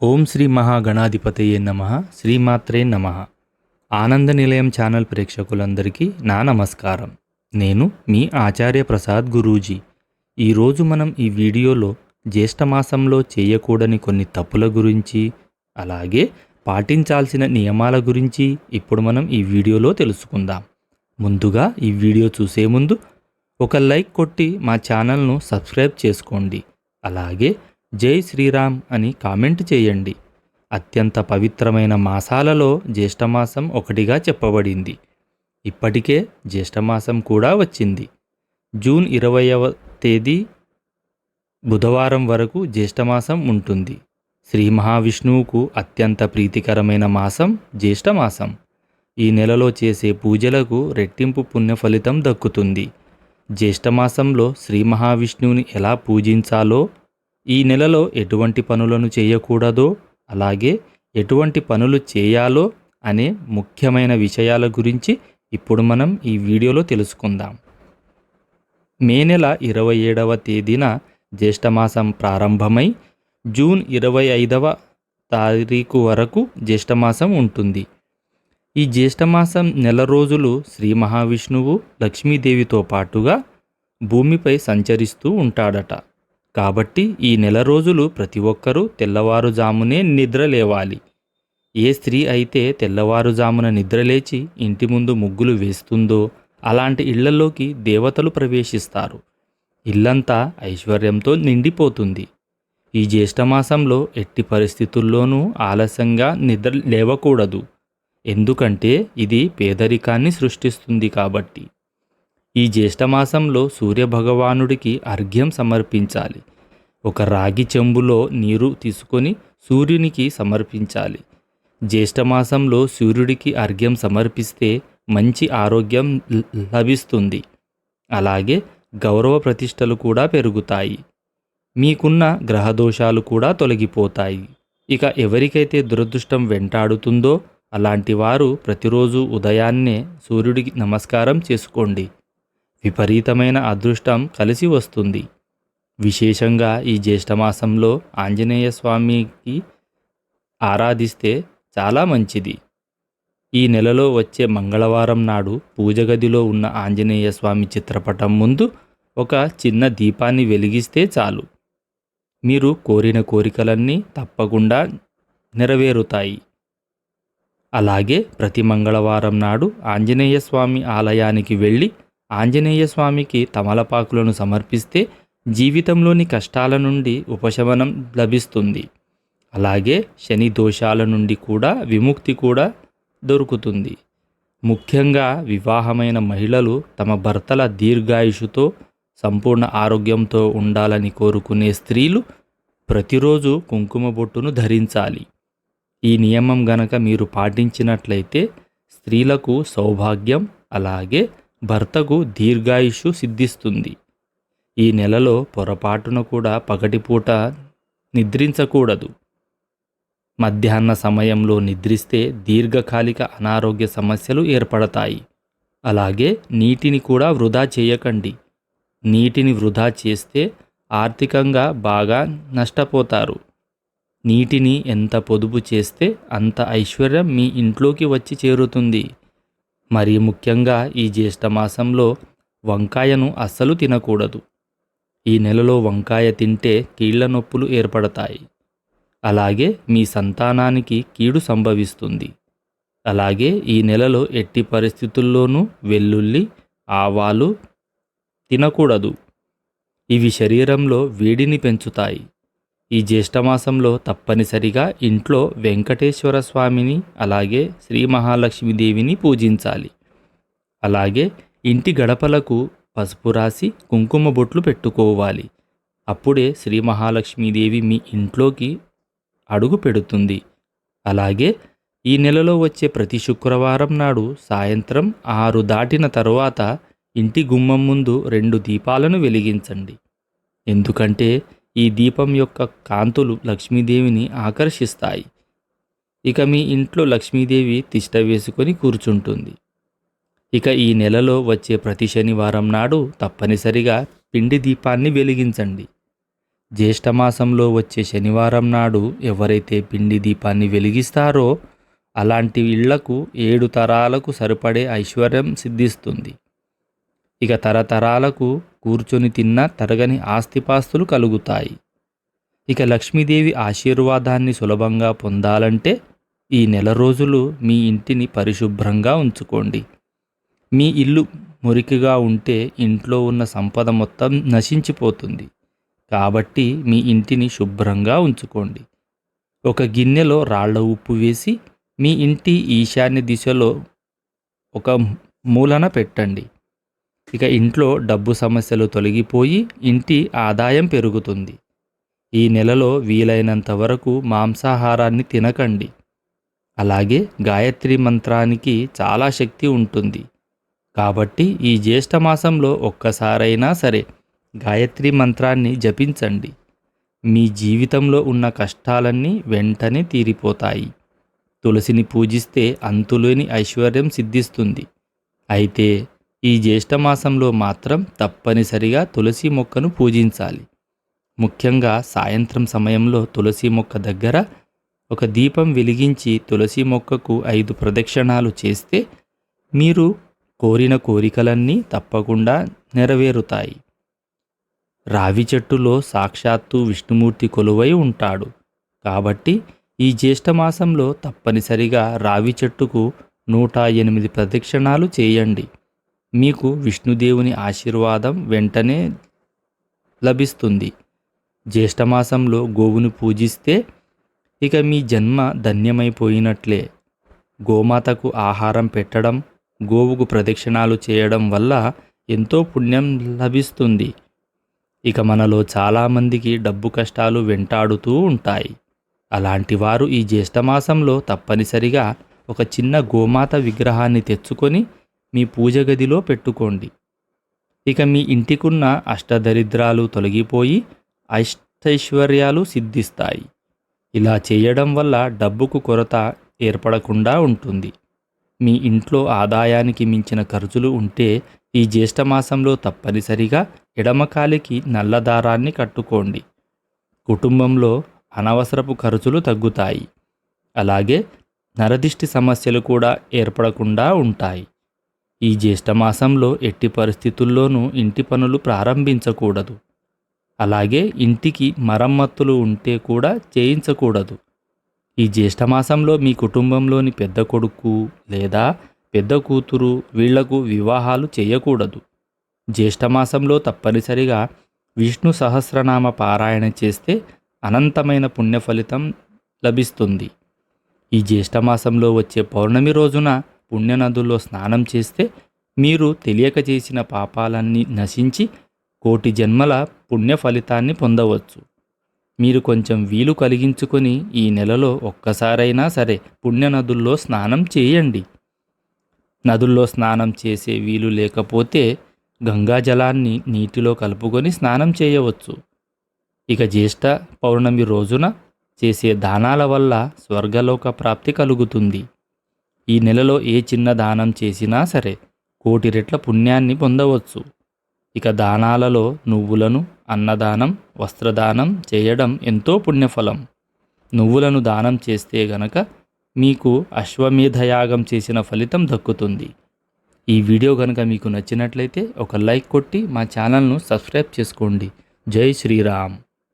ఓం శ్రీ మహాగణాధిపతయే నమ శ్రీమాత్రే నమ. ఆనంద నిలయం ఛానల్ ప్రేక్షకులందరికీ నా నమస్కారం. నేను మీ ఆచార్య ప్రసాద్ గురూజీ. ఈరోజు మనం ఈ వీడియోలో జ్యేష్ఠమాసంలో చేయకూడని కొన్ని తప్పుల గురించి అలాగే పాటించాల్సిన నియమాల గురించి ఇప్పుడు మనం ఈ వీడియోలో తెలుసుకుందాం. ముందుగా ఈ వీడియో చూసే ముందు ఒక లైక్ కొట్టి మా ఛానల్ను సబ్స్క్రైబ్ చేసుకోండి. అలాగే జై శ్రీరామ్ అని కామెంట్ చేయండి. అత్యంత పవిత్రమైన మాసాలలో జ్యేష్ఠమాసం ఒకటిగా చెప్పబడింది. ఇప్పటికే జ్యేష్ఠమాసం కూడా వచ్చింది. జూన్ ఇరవైవ తేదీ బుధవారం వరకు జ్యేష్ఠమాసం ఉంటుంది. శ్రీ మహావిష్ణువుకు అత్యంత ప్రీతికరమైన మాసం జ్యేష్ఠమాసం. ఈ నెలలో చేసే పూజలకు రెట్టింపు పుణ్య ఫలితం దక్కుతుంది. జ్యేష్ఠమాసంలో శ్రీ మహావిష్ణువుని ఎలా పూజించాలో ఈ నెలలో ఎటువంటి పనులను చేయకూడదో అలాగే ఎటువంటి పనులు చేయాలో అనే ముఖ్యమైన విషయాల గురించి ఇప్పుడు మనం ఈ వీడియోలో తెలుసుకుందాం. మే నెల ఇరవై ఏడవ తేదీన జ్యేష్ఠమాసం ప్రారంభమై జూన్ ఇరవై ఐదవ తారీఖు వరకు జ్యేష్ఠమాసం ఉంటుంది. ఈ జ్యేష్ఠమాసం నెల రోజులు శ్రీ మహావిష్ణువు లక్ష్మీదేవితో పాటుగా భూమిపై సంచరిస్తూ ఉంటాడట. కాబట్టి ఈ నెల రోజులు ప్రతి ఒక్కరూ తెల్లవారుజామునే నిద్ర లేవాలి. ఏ స్త్రీ అయితే తెల్లవారుజామున నిద్రలేచి ఇంటి ముందు ముగ్గులు వేస్తుందో అలాంటి ఇళ్ళలోకి దేవతలు ప్రవేశిస్తారు. ఇల్లంతా ఐశ్వర్యంతో నిండిపోతుంది. ఈ జ్యేష్ఠమాసంలో ఎట్టి పరిస్థితుల్లోనూ ఆలస్యంగా నిద్ర లేవకూడదు. ఎందుకంటే ఇది పేదరికాన్ని సృష్టిస్తుంది కాబట్టి. ఈ జ్యేష్ఠమాసంలో సూర్యభగవానుడికి అర్ఘ్యం సమర్పించాలి. ఒక రాగి చెంబులో నీరు తీసుకొని సూర్యునికి సమర్పించాలి. జ్యేష్ఠమాసంలో సూర్యుడికి అర్ఘ్యం సమర్పిస్తే మంచి ఆరోగ్యం లభిస్తుంది. అలాగే గౌరవ ప్రతిష్టలు కూడా పెరుగుతాయి. మీకున్న గ్రహదోషాలు కూడా తొలగిపోతాయి. ఇక ఎవరికైతే దురదృష్టం వెంటాడుతుందో అలాంటి వారు ప్రతిరోజు ఉదయాన్నే సూర్యుడికి నమస్కారం చేసుకోండి. విపరీతమైన అదృష్టం కలిసి వస్తుంది. విశేషంగా ఈ జ్యేష్ఠమాసంలో ఆంజనేయ స్వామికి ఆరాధిస్తే చాలా మంచిది. ఈ నెలలో వచ్చే మంగళవారం నాడు పూజ గదిలో ఉన్న ఆంజనేయ స్వామి చిత్రపటం ముందు ఒక చిన్న దీపాన్ని వెలిగిస్తే చాలు. మీరు కోరిన కోరికలన్నీ తప్పకుండా నెరవేరుతాయి. అలాగే ప్రతి మంగళవారం నాడు ఆంజనేయ స్వామి ఆలయానికి వెళ్ళి ఆంజనేయ స్వామికి తమలపాకులను సమర్పిస్తే జీవితంలోని కష్టాల నుండి ఉపశమనం లభిస్తుంది. అలాగే శని దోషాల నుండి కూడా విముక్తి కూడా దొరుకుతుంది. ముఖ్యంగా వివాహమైన మహిళలు తమ భర్తల దీర్ఘాయుషుతో సంపూర్ణ ఆరోగ్యంతో ఉండాలని కోరుకునే స్త్రీలు ప్రతిరోజు కుంకుమ బొట్టును ధరించాలి. ఈ నియమం గనక మీరు పాటించినట్లయితే స్త్రీలకు సౌభాగ్యం అలాగే భర్తకు దీర్ఘాయుషు సిద్ధిస్తుంది. ఈ నెలలో పొరపాటున కూడా పగటిపూట నిద్రించకూడదు. మధ్యాహ్న సమయంలో నిద్రిస్తే దీర్ఘకాలిక అనారోగ్య సమస్యలు ఏర్పడతాయి. అలాగే నీటిని కూడా వృధా చేయకండి. నీటిని వృధా చేస్తే ఆర్థికంగా బాగా నష్టపోతారు. నీటిని ఎంత పొదుపు చేస్తే అంత ఐశ్వర్యం మీ ఇంట్లోకి వచ్చి చేరుతుంది. మరి ముఖ్యంగా ఈ జ్యేష్ఠమాసంలో వంకాయను అస్సలు తినకూడదు. ఈ నెలలో వంకాయ తింటే కీళ్ళ నొప్పులు ఏర్పడతాయి. అలాగే మీ సంతానానికి కీడు సంభవిస్తుంది. అలాగే ఈ నెలలో ఎట్టి పరిస్థితుల్లోనూ వెల్లుల్లి ఆవాలు తినకూడదు. ఇవి శరీరంలో వేడిని పెంచుతాయి. ఈ జ్యేష్ఠమాసంలో తప్పనిసరిగా ఇంట్లో వెంకటేశ్వర స్వామిని అలాగే శ్రీ మహాలక్ష్మీదేవిని పూజించాలి. అలాగే ఇంటి గడపలకు పసుపు రాసి కుంకుమ బొట్లు పెట్టుకోవాలి. అప్పుడే శ్రీ మహాలక్ష్మీదేవి మీ ఇంట్లోకి అడుగు పెడుతుంది. అలాగే ఈ నెలలో వచ్చే ప్రతి శుక్రవారం నాడు సాయంత్రం ఆరు దాటిన తరువాత ఇంటి గుమ్మం ముందు రెండు దీపాలను వెలిగించండి. ఎందుకంటే ఈ దీపం యొక్క కాంతులు లక్ష్మీదేవిని ఆకర్షిస్తాయి. ఇక మీ ఇంట్లో లక్ష్మీదేవి తిష్ట వేసుకొని కూర్చుంటుంది. ఇక ఈ నెలలో వచ్చే ప్రతి శనివారం నాడు తప్పనిసరిగా పిండి దీపాన్ని వెలిగించండి. జ్యేష్ఠమాసంలో వచ్చే శనివారం నాడు ఎవరైతే పిండి దీపాన్ని వెలిగిస్తారో అలాంటి ఇళ్ళకు ఏడు తరాలకు సరిపడే ఐశ్వర్యం సిద్ధిస్తుంది. ఇక తరతరాలకు కూర్చొని తిన్నా తరగని ఆస్తిపాస్తులు కలుగుతాయి. ఇక లక్ష్మీదేవి ఆశీర్వాదాన్ని సులభంగా పొందాలంటే ఈ నెల రోజులు మీ ఇంటిని పరిశుభ్రంగా ఉంచుకోండి. మీ ఇల్లు మురికిగా ఉంటే ఇంట్లో ఉన్న సంపద మొత్తం నశించిపోతుంది. కాబట్టి మీ ఇంటిని శుభ్రంగా ఉంచుకోండి. ఒక గిన్నెలో రాళ్ళ ఉప్పు వేసి మీ ఇంటి ఈశాన్య దిశలో ఒక మూలన పెట్టండి. ఇక ఇంట్లో డబ్బు సమస్యలు తొలగిపోయి ఇంటి ఆదాయం పెరుగుతుంది. ఈ నెలలో వీలైనంత వరకు మాంసాహారాన్ని తినకండి. అలాగే గాయత్రి మంత్రానికి చాలా శక్తి ఉంటుంది. కాబట్టి ఈ జ్యేష్ఠ మాసంలో ఒక్కసారైనా సరే గాయత్రి మంత్రాన్ని జపించండి. మీ జీవితంలో ఉన్న కష్టాలన్నీ వెంటనే తీరిపోతాయి. తులసిని పూజిస్తే అంతులేని ఐశ్వర్యం సిద్ధిస్తుంది. అయితే ఈ జ్యేష్ఠమాసంలో మాత్రం తప్పనిసరిగా తులసి మొక్కను పూజించాలి. ముఖ్యంగా సాయంత్రం సమయంలో తులసి మొక్క దగ్గర ఒక దీపం వెలిగించి తులసి మొక్కకు ఐదు ప్రదక్షిణాలు చేస్తే మీరు కోరిన కోరికలన్నీ తప్పకుండా నెరవేరుతాయి. రావి చెట్టులో సాక్షాత్తు విష్ణుమూర్తి కొలువై ఉంటాడు. కాబట్టి ఈ జ్యేష్ఠమాసంలో తప్పనిసరిగా రావి చెట్టుకు నూట ఎనిమిది ప్రదక్షిణాలు చేయండి. మీకు విష్ణుదేవుని ఆశీర్వాదం వెంటనే లభిస్తుంది. జ్యేష్ఠమాసంలో గోవును పూజిస్తే ఇక మీ జన్మ ధన్యమైపోయినట్లే. గోమాతకు ఆహారం పెట్టడం గోవుకు ప్రదక్షిణాలు చేయడం వల్ల ఎంతో పుణ్యం లభిస్తుంది. ఇక మనలో చాలామందికి డబ్బు కష్టాలు వెంటాడుతూ ఉంటాయి. అలాంటి వారు ఈ జ్యేష్ఠమాసంలో తప్పనిసరిగా ఒక చిన్న గోమాత విగ్రహాన్ని తెచ్చుకొని మీ పూజ గదిలో పెట్టుకోండి. ఇక మీ ఇంటికున్న అష్టదరిద్రాలు తొలగిపోయి అష్టైశ్వర్యాలు సిద్ధిస్తాయి. ఇలా చేయడం వల్ల డబ్బుకు కొరత ఏర్పడకుండా ఉంటుంది. మీ ఇంట్లో ఆదాయానికి మించిన ఖర్చులు ఉంటే ఈ జ్యేష్ఠమాసంలో తప్పనిసరిగా ఎడమకాలికి నల్లదారాన్ని కట్టుకోండి. కుటుంబంలో అనవసరపు ఖర్చులు తగ్గుతాయి. అలాగే నరదిష్టి సమస్యలు కూడా ఏర్పడకుండా ఉంటాయి. ఈ జ్యేష్ఠమాసంలో ఎట్టి పరిస్థితుల్లోనూ ఇంటి పనులు ప్రారంభించకూడదు. అలాగే ఇంటికి మరమ్మతులు ఉంటే కూడా చేయించకూడదు. ఈ జ్యేష్ఠమాసంలో మీ కుటుంబంలోని పెద్ద కొడుకు లేదా పెద్ద కూతురు వీళ్ళకు వివాహాలు చేయకూడదు. జ్యేష్ఠమాసంలో తప్పనిసరిగా విష్ణు సహస్రనామ పారాయణ చేస్తే అనంతమైన పుణ్య ఫలితం లభిస్తుంది. ఈ జ్యేష్ఠమాసంలో వచ్చే పౌర్ణమి రోజున పుణ్యనదుల్లో స్నానం చేస్తే మీరు తెలియక చేసిన పాపాలన్నీ నశించి కోటి జన్మల పుణ్య ఫలితాన్ని పొందవచ్చు. మీరు కొంచెం వీలు కలిగించుకొని ఈ నెలలో ఒక్కసారైనా సరే పుణ్యనదుల్లో స్నానం చేయండి. నదుల్లో స్నానం చేసే వీలు లేకపోతే గంగా జలాన్ని నీటిలో కలుపుకొని స్నానం చేయవచ్చు. ఇక జ్యేష్ఠ పౌర్ణమి రోజున చేసే దానాల వల్ల స్వర్గలోక ప్రాప్తి కలుగుతుంది. ఈ నెలలో ఏ చిన్న దానం చేసినా సరే కోటి రెట్ల పుణ్యాన్ని పొందవచ్చు. ఇక దానాలలో నువ్వులను అన్నదానం వస్త్రదానం చేయడం ఎంతో పుణ్యఫలం. నువ్వులను దానం చేస్తే గనక మీకు అశ్వమేధయాగం చేసిన ఫలితం దక్కుతుంది. ఈ వీడియో కనుక మీకు నచ్చినట్లయితే ఒక లైక్ కొట్టి మా ఛానల్ను సబ్స్క్రైబ్ చేసుకోండి. జై శ్రీరామ్.